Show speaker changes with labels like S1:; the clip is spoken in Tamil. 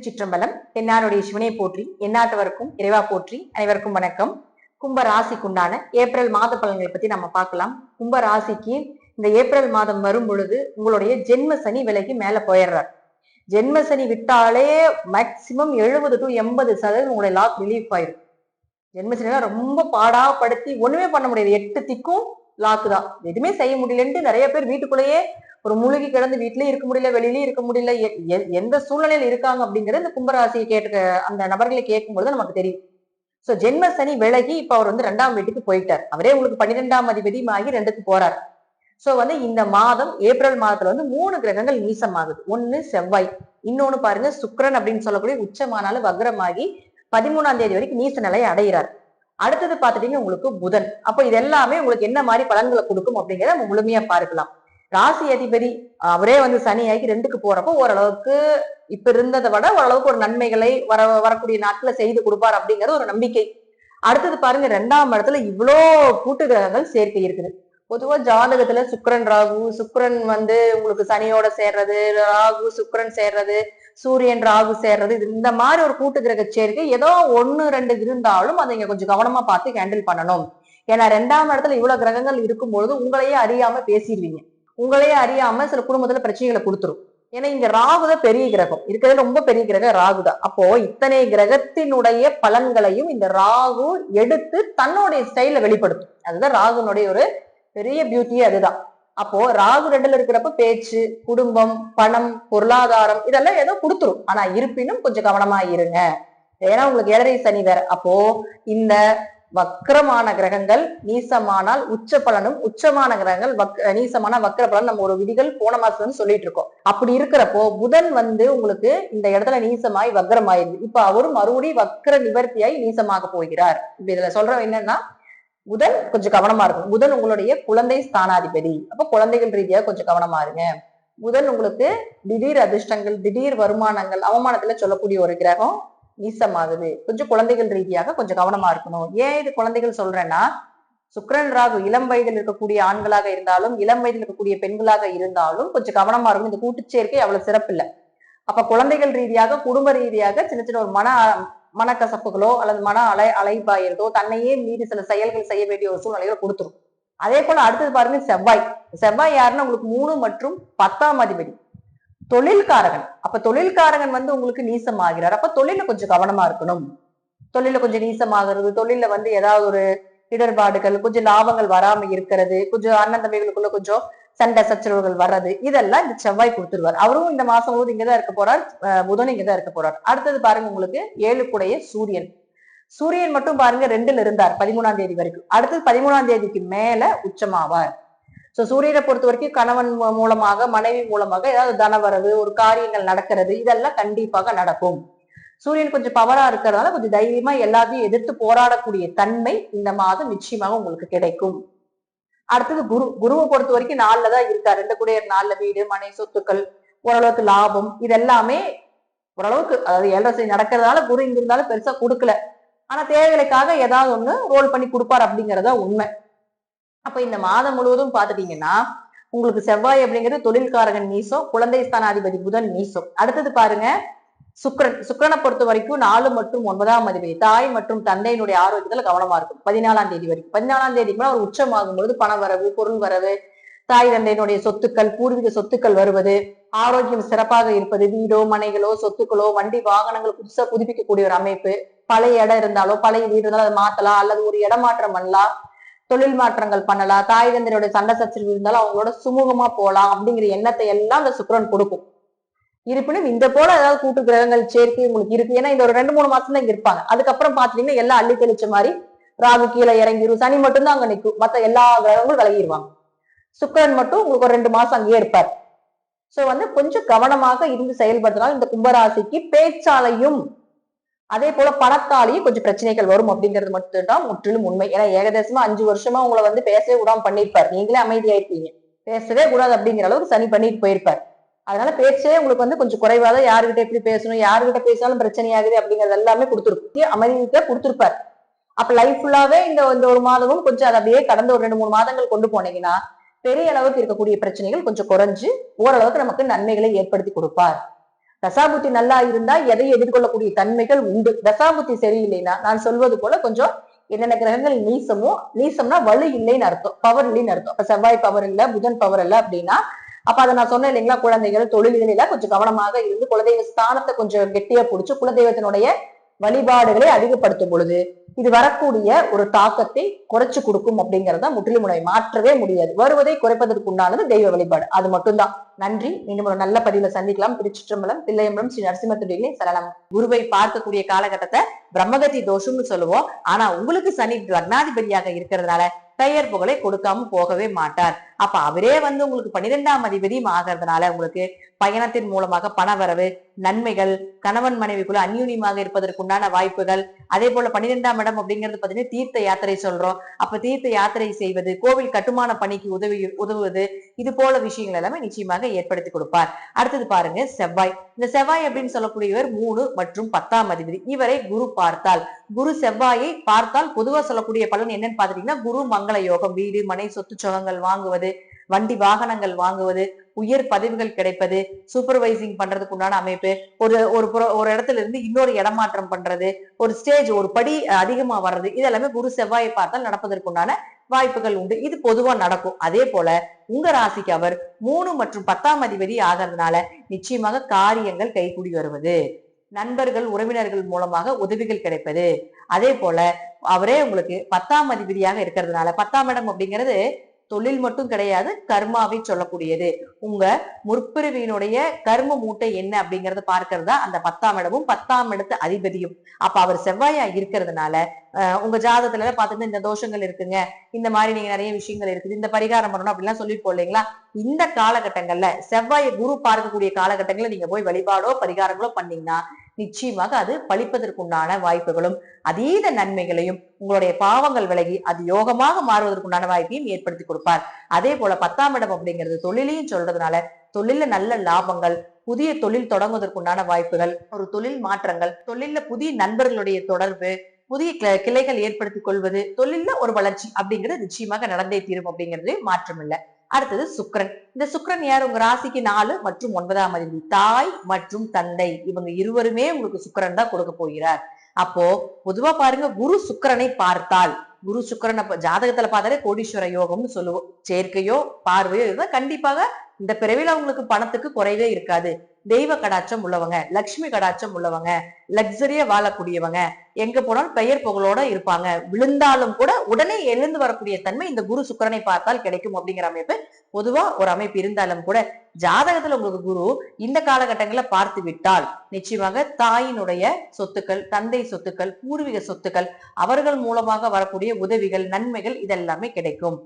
S1: திருச்சிற்றம்பலம் தென்னாருடைய சிவனை போற்றி எந்நாட்டவருக்கும் இறைவா போற்றி அனைவருக்கும் வணக்கம். கும்ப ராசிக்குண்டான ஏப்ரல் மாத பலன்களை பத்தி நம்ம பார்க்கலாம். கும்ப ராசிக்கு இந்த ஏப்ரல் மாதம் வரும் பொழுது உங்களுடைய ஜென்ம சனி விலைக்கு மேல போயிடுறார். ஜென்ம சனி விட்டாலே மேக்சிமம் எழுபது டு எண்பது சதவீதம் உங்களுடைய லாக் ரிலீஃப் ஆயிரும். ஜென்ம சனிலாம் ரொம்ப பாடாப்படுத்தி ஒண்ணுமே பண்ண முடியாது. எட்டு திக்கும் லாக்கு தான். எதுவுமே செய்ய முடியலன்ட்டு நிறைய பேர் வீட்டுக்குள்ளேயே ஒரு மூழ்கி கிடந்து வீட்லயும் இருக்க முடியல வெளியிலயும் இருக்க முடியல எ- எந்த சூழ்நிலையில இருக்காங்க அப்படிங்கறது இந்த கும்பராசியை கேட்டு அந்த நபர்களை கேட்கும்போது நமக்கு தெரியும். சோ ஜென்ம சனி விலகி இப்ப அவர் வந்து ரெண்டாம் வீட்டுக்கு போயிட்டார். அவரே உங்களுக்கு பன்னிரெண்டாம் அதிபதி ஆகி ரெண்டுக்கு போறார். சோ வந்து இந்த மாதம் ஏப்ரல் மாதத்துல வந்து மூணு கிரகங்கள் நீசமாகுது. ஒண்ணு செவ்வாய் இன்னொன்னு பாருங்க சுக்கிரன் அப்படின்னு சொல்லக்கூடிய உச்சமானாலும் வக்ரமாகி பதிமூணாம் தேதி வரைக்கும் நீச நிலையை அடைகிறார். அடுத்தது பாத்துட்டீங்க உங்களுக்கு புதன். அப்போ இது எல்லாமே உங்களுக்கு என்ன மாதிரி பலன்களை கொடுக்கும் அப்படிங்கிறத நம்ம முழுமையா பார்க்கலாம். ராசி அதிபதி அவரே வந்து சனி ஆகி ரெண்டுக்கு போறப்போ ஓரளவுக்கு இப்ப இருந்ததை விட ஓரளவுக்கு ஒரு நன்மைகளை வர வரக்கூடிய நாட்களை செய்து கொடுப்பார் அப்படிங்கிறது ஒரு நம்பிக்கை. அடுத்தது பாருங்க ரெண்டாம் இடத்துல இவ்வளோ கூட்டு கிரகங்கள் சேர்க்கை இருக்குது. பொதுவா ஜாதகத்துல சுக்கரன் ராகு சுக்கரன் வந்து உங்களுக்கு சனியோட சேர்றது ராகு சுக்கரன் சேர்றது சூரியன் ராகு சேர்றது இது இந்த மாதிரி ஒரு கூட்டு கிரக சேர்க்கை ஏதோ ஒன்னு ரெண்டு இருந்தாலும் அதை இங்க கொஞ்சம் கவனமா பார்த்து ஹேண்டில் பண்ணணும். ஏன்னா ரெண்டாம் இடத்துல இவ்வளவு கிரகங்கள் இருக்கும்பொழுது உங்களையே அறியாம பேசிடுவீங்க. உங்களையே அறியாம சில குடும்பத்துல பிரச்சனைகளை கொடுத்துரும். ஏன்னா இங்க ராகு தான் பெரிய கிரகம். இருக்கிறது ரொம்ப பெரிய கிரகம் ராகு தான். அப்போ இத்தனை கிரகத்தினுடைய பலன்களையும் இந்த ராகு எடுத்து தன்னுடைய ஸ்டைல வெளிப்படுத்தும். அதுதான் ராகுனுடைய ஒரு பெரிய பியூட்டியே அதுதான். அப்போ ராகு ரெண்டுல இருக்கிறப்ப பேச்சு குடும்பம் பணம் பொருளாதாரம் இதெல்லாம் ஏதோ கொடுத்துரும். ஆனா இருப்பினும் கொஞ்சம் கவனமா இருங்க. ஏன்னா உங்களுக்கு ஏழரை சனி வேற. அப்போ இந்த வக்கரமான கிரகங்கள் நீசமானால் உச்ச பலனும் உச்சமான கிரகங்கள் வக் நீசமான வக்ர பலன் நம்ம ஒரு விதிகள் போன மாசம் வந்து சொல்லிட்டு இருக்கோம். அப்படி இருக்கிறப்போ புதன் வந்து உங்களுக்கு இந்த இடத்துல நீசமாய் வக்கரமாயிருது இப்ப அவரும் மறுபடியும் வக்கர நிவர்த்தியாய் நீசமாக போகிறார். இப்ப இதுல சொல்றோம் என்னன்னா புதன் கொஞ்சம் கவனமா இருக்கும் புதன் உங்களுடைய குழந்தை ஸ்தானாதிபதி. அப்ப குழந்தைகள் ரீதியா கொஞ்சம் கவனமா இருங்க. புதன் உங்களுக்கு திடீர் அதிர்ஷ்டங்கள் திடீர் வருமானங்கள் அவமானத்துல சொல்லக்கூடிய ஒரு கிரகம் நீசமாகுது கொஞ்சம் குழந்தைகள் ரீதியாக கொஞ்சம் கவனமா இருக்கணும். ஏன் இது குழந்தைகள் சொல்றேன்னா சுக்ரன் ராகு இளம் வயதில் இருக்கக்கூடிய ஆண்களாக இருந்தாலும் இளம் வயதில் இருக்கக்கூடிய பெண்களாக இருந்தாலும் கொஞ்சம் கவனமா இருக்கணும். இந்த கூட்டுச்சேர்க்கை அவ்வளவு சிறப்பு இல்லை அப்ப குழந்தைகள் ரீதியாக குடும்ப ரீதியாக சின்ன சின்ன ஒரு மன மனக்கசப்புகளோ அல்லது மன அலை அலைபாயிறதோ தன்னையே மீறி சில செயல்கள் செய்ய வேண்டிய ஒரு சூழ்நிலைகளை கொடுத்துரும். அதே போல அடுத்தது பாருங்க செவ்வாய். செவ்வாய் யாருன்னா உங்களுக்கு மூணு மற்றும் பத்தாம் அதிபதி. தொழில்காரகன். அப்ப தொழில்காரகன் வந்து உங்களுக்கு நீசமாகிறார். அப்ப தொழில கொஞ்சம் கவனமா இருக்கணும். தொழில கொஞ்சம் நீசமாகிறது தொழில வந்து ஏதாவது ஒரு இடர்பாடுகள் கொஞ்சம் லாபங்கள் வராம இருக்கிறது கொஞ்சம் அண்ணன் தம்பிகளுக்குள்ள கொஞ்சம் சண்டை சச்சரவுகள் வர்றது இதெல்லாம் இந்த செவ்வாய் கொடுத்துருவார். அவரும் இந்த மாசம் போது இங்கதான் இருக்க போறார் புதன் இங்கதான் இருக்க போறார். அடுத்தது பாருங்க உங்களுக்கு ஏழு ஏழுக்குடைய சூரியன். சூரியன் மட்டும் பாருங்க ரெண்டுல இருந்தார் பதிமூணாம் தேதி வரைக்கும். அடுத்தது பதிமூணாம் தேதிக்கு மேல உச்சமாவார். சோ சூரியனை பொறுத்த வரைக்கும் கணவன் மூ- மூலமாக மனைவி மூலமாக ஏதாவது தனவரவு ஒரு காரியங்கள் நடக்கிறது இதெல்லாம் கண்டிப்பாக நடக்கும். சூரியன் கொஞ்சம் பவரா இருக்கிறதால கொஞ்சம் தைரியமா எல்லாத்தையும் எதிர்த்து போராடக்கூடிய தன்மை இந்த மாதம் நிச்சயமாக உங்களுக்கு கிடைக்கும். அடுத்தது குரு குருவை பொறுத்த வரைக்கும் நாளில் தான் இருக்கார். ரெண்டு கூட நாளில் வீடு மனை சொத்துக்கள் ஓரளவுக்கு லாபம் இதெல்லாமே ஓரளவுக்கு அதாவது ஏழரை சனி நடக்கிறதால குரு இங்கிருந்தாலும் பெருசா கொடுக்கல. ஆனா தேவைகளுக்காக ஏதாவது ஒண்ணு ரோல் பண்ணி கொடுப்பார் அப்படிங்கறதா உண்மை. அப்ப இந்த மாதம் முழுவதும் பாத்துட்டீங்கன்னா உங்களுக்கு செவ்வாய் அப்படிங்கிறது தொழில்காரகன் நீசம் குழந்தை ஸ்தானாதிபதி புதன் நீசம் அடுத்தது பாருங்க சுக்ரன் சுக்ரனை பொறுத்த வரைக்கும் நாலு மற்றும் ஒன்பதாம் அதிபதி. தாய் மற்றும் தந்தையினுடைய ஆரோக்கியத்துல கவனமா இருக்கும் பதினாலாம் தேதி வரைக்கும். பதினாலாம் தேதி மேல ஒரு உச்சமாகும் பொழுது பண வரவு பொருள் வரவு தாய் தந்தையினுடைய சொத்துக்கள் பூர்வீக சொத்துக்கள் வருவது ஆரோக்கியம் சிறப்பாக இருப்பது வீடோ மனைகளோ சொத்துக்களோ வண்டி வாகனங்கள் புதுசா புதுப்பிக்கக்கூடிய ஒரு அமைப்பு. பழைய இடம் இருந்தாலோ பழைய வீடு இருந்தாலும் அதை மாத்தலாம். அல்லது ஒரு இடமாற்றம் பண்ணலாம். தொழில் மாற்றங்கள் பண்ணலாம் தாய் தந்தையோட சண்டை சச்சரவு இருந்தாலும் அவங்களோட சுமூகமா போலாம் அப்படிங்கிற எண்ணத்தை எல்லாம் அந்த சுக்கரன் கொடுக்கும். இருப்பினும் இந்த போல ஏதாவது கூட்டு கிரகங்கள் சேர்க்கை உங்களுக்கு இருக்கு. ஏன்னா இந்த ஒரு ரெண்டு மூணு மாசம் தான் இங்க இருப்பாங்க. அதுக்கப்புறம் பாத்தீங்கன்னா எல்லாம் அள்ளி தெளிச்ச மாதிரி ராகு கீழே இறங்கிரும். சனி மட்டும்தான் அங்க நிற்கும் மத்த எல்லா கிரகங்களும் விலகிடுவாங்க சுக்கரன் மட்டும் உங்களுக்கு ஒரு ரெண்டு மாசம் அங்கேயே இருப்பார். சோ வந்து கொஞ்சம் கவனமாக இருந்து செயல்படுத்தினால் இந்த கும்பராசிக்கு பேச்சாலையும் அதே போல பணத்தாலையும் கொஞ்சம் பிரச்சனைகள் வரும் அப்படிங்கிறது மட்டும் தான் முற்றிலும் உண்மை. ஏன்னா ஏகதேசமா அஞ்சு வருஷமா உங்களை வந்து பேசவே விடாம பண்ணிருப்பார் நீங்களே அமைதியாயிருப்பீங்க பேசவே கூடாது அப்படிங்கிற அளவுக்கு சனி பண்ணிட்டு போயிருப்பார். அதனால பேச்சே உங்களுக்கு வந்து கொஞ்சம் குறைவாதான் யாருகிட்ட எப்படி பேசணும் யாருகிட்ட பேசினாலும் பிரச்சனையாகுது அப்படிங்கறது எல்லாமே கொடுத்துருக்கு அமைதியா கொடுத்துருப்பார். அப்ப லைஃப் ஃபுல்லாவே இந்த இந்த ஒரு மாதமும் கொஞ்சம் அதை அப்படியே கடந்த ஒரு ரெண்டு மூணு மாதங்கள் கொண்டு போனீங்கன்னா பெரிய அளவுக்கு இருக்கக்கூடிய பிரச்சனைகள் கொஞ்சம் குறைஞ்சு ஓரளவுக்கு நமக்கு நன்மைகளை ஏற்படுத்தி கொடுப்பார். தசாபுத்தி நல்லா இருந்தா எதை எதிர்கொள்ளக்கூடிய தன்மைகள் உண்டு. தசாபுத்தி சரியில்லைன்னா நான் சொல்வது போல கொஞ்சம் என்னென்ன கிரகங்கள் நீசமோ நீசம்னா வலு இல்லைன்னு அர்த்தம். பவர் இல்லைன்னு அர்த்தம். இப்ப செவ்வாய் பவர் இல்ல புதன் பவர் இல்ல அப்படின்னா அப்ப அதை நான் சொன்னேன் இல்லைங்களா குழந்தைகள் தொழில்களில கொஞ்சம் கவனமாக இருந்து குலதெய்வ ஸ்தானத்தை கொஞ்சம் கெட்டியா பிடிச்சு குலதெய்வத்தினுடைய வழிபாடுகளை அதிகப்படுத்தும் பொழுது இது வரக்கூடிய ஒரு தாக்கத்தை குறைச்சு கொடுக்கும் அப்படிங்கறத முற்றிலும் உணவை மாற்றவே முடியாது. வருவதை குறைப்பதற்கு உண்டானது தெய்வ வழிபாடு. அது மட்டும்தான். நன்றி. மீண்டும் ஒரு நல்ல பதிவுல சந்திக்கலாம். திருச்சிற்றம்பலம் தில்லையம்பலம் ஸ்ரீ நரசிம்மத்துடிகளே சரணம். குருவை பார்க்கக்கூடிய காலகட்டத்தை பிரம்மகதி தோஷம்னு சொல்லுவோம். ஆனா உங்களுக்கு சனி லக்னாதிபதியாக இருக்கிறதுனால பெயர் புகழை கொடுக்காம போகவே மாட்டார். அப்ப அவரே வந்து உங்களுக்கு பன்னிரெண்டாம் அதிபதியும் ஆகிறதுனால உங்களுக்கு பயணத்தின் மூலமாக பணவரவு நன்மைகள் கணவன் மனைவிக்குள்ள அந்யூன்யமாக இருப்பதற்குண்டான வாய்ப்புகள் அதே போல பன்னிரெண்டாம் இடம் அப்படிங்கிறது பாத்தீங்கன்னா தீர்த்த யாத்திரை சொல்றோம். அப்ப தீர்த்த யாத்திரை செய்வது கோவில் கட்டுமான பணிக்கு உதவி உதவுவது இது போல விஷயங்கள் எல்லாமே நிச்சயமாக ஏற்படுத்தி கொடுப்பார். அடுத்தது பாருங்க செவ்வாய். இந்த செவ்வாய் அப்படின்னு சொல்லக்கூடியவர் மூணு மற்றும் பத்தாம் அதிபதி. இவரை குரு பார்த்தால். குரு செவ்வாயை பார்த்தால் பொதுவா சொல்லக்கூடிய பலன் என்னன்னு பாத்துட்டீங்கன்னா குரு மங்கள யோகம் வீடு மனை சொத்து சுகங்கள் வாங்குவது வண்டி வாகனங்கள் வாங்குவது உயர் பதவிகள் கிடைப்பது சூப்பர்வைசிங் பண்றதுக்கு உண்டான அமைப்பு ஒரு ஒரு ஒரு இடத்துல இருந்து இன்னொரு இடமாற்றம் பண்றது ஒரு ஸ்டேஜ் ஒரு படி அதிகமா வர்றது இதெல்லாமே குரு செவ்வாயை பார்த்தால் நடப்பதற்குண்டான வாய்ப்புகள் உண்டு. இது பொதுவா நடக்கும். அதே போல உங்க ராசிக்கு அவர் மூணு மற்றும் பத்தாம் அதிபதி ஆகிறதுனால நிச்சயமாக காரியங்கள் கைகூடி வருவது. நண்பர்கள் உறவினர்கள் மூலமாக உதவிகள் கிடைப்பது. அதே போல அவரே உங்களுக்கு பத்தாம் அதிபதியாக இருக்கிறதுனால பத்தாம் இடம் அப்படிங்கிறது தொழில் மட்டும் கிடையாது கர்மாவை சொல்லக்கூடியது. உங்க முற்பிறவியினுடைய கர்ம மூட்டை என்ன அப்படிங்கறத பார்க்கறதா அந்த பத்தாம் இடமும் பத்தாம் இடத்து அதிபதியும். அப்ப அவர் செவ்வாயா இருக்கிறதுனால அஹ், உங்க ஜாதகத்துல பாத்தீங்கன்னா இந்த தோஷங்கள் இருக்குங்க இந்த மாதிரி நீங்க நிறைய விஷயங்கள் இருக்குது இந்த பரிகாரம் பண்ணணும் அப்படிலாம் சொல்லிட்டு இல்லைங்களா? இந்த காலகட்டங்கள்ல செவ்வாயை குரு பார்க்கக்கூடிய காலகட்டங்கள்ல நீங்க போய் வழிபாடோ பரிகாரங்களோ பண்ணீங்கன்னா நிச்சயமாக அது பழிப்பதற்குண்டான வாய்ப்புகளும் அதீத நன்மைகளையும் உங்களுடைய பாவங்கள் விலகி அது யோகமாக மாறுவதற்குண்டான வாய்ப்பையும் ஏற்படுத்தி கொடுப்பார். அதே போல பத்தாம் இடம் அப்படிங்கிறது தொழிலையும் சொல்றதுனால தொழில நல்ல லாபங்கள் புதிய தொழில் தொடங்குவதற்குண்டான வாய்ப்புகள் ஒரு தொழில் மாற்றங்கள் தொழில புதிய நண்பர்களுடைய தொடர்பு புதிய கிளைகள் ஏற்படுத்திக் கொள்வது தொழில ஒரு வளர்ச்சி அப்படிங்கிறது நிச்சயமாக நடந்தே தீரும் அப்படிங்கிறது மாற்றம் இல்லை அடுத்தது சுக்ரன் இந்த சுக்ரன் யார்? உங்க ராசிக்கு நாலு மற்றும் ஒன்பதாம் அதிபதி. தாய் மற்றும் தந்தை. இவங்க இருவருமே உங்களுக்கு சுக்கரன் தான் கொடுக்க போகிறார். அப்போ பொதுவா பாருங்க குரு சுக்கரனை பார்த்தால் குரு சுக்கிரனை ஜாதகத்துல பார்த்தாலே கோடீஸ்வர யோகம்னு சொல்லுவோம் சேர்க்கையோ பார்வையோ இதுதான் கண்டிப்பாக இந்த பிறவில அவங்களுக்கு பணத்துக்கு குறைவே இருக்காது. தெய்வ கடாட்சம் உள்ளவங்க லக்ஷ்மி கடாட்சம் உள்ளவங்க லக்ஸரியா வாழக்கூடியவங்க எங்க போனாலும் பெயர் புகழோட இருப்பாங்க. விழுந்தாலும் கூட உடனே எழுந்து வரக்கூடிய தன்மை இந்த குரு சுக்கரனை பார்த்தால் கிடைக்கும் அப்படிங்கிற அமைப்பு பொதுவா ஒரு அமைப்பு இருந்தாலும் கூட ஜாதகத்துல உங்களுக்கு குரு இந்த காலகட்டங்களை பார்த்து விட்டால் நிச்சயமாக தாயினுடைய சொத்துக்கள் தந்தை சொத்துக்கள் பூர்வீக சொத்துக்கள் அவர்கள் மூலமாக வரக்கூடிய உதவிகள் நன்மைகள் இதெல்லாமே கிடைக்கும்.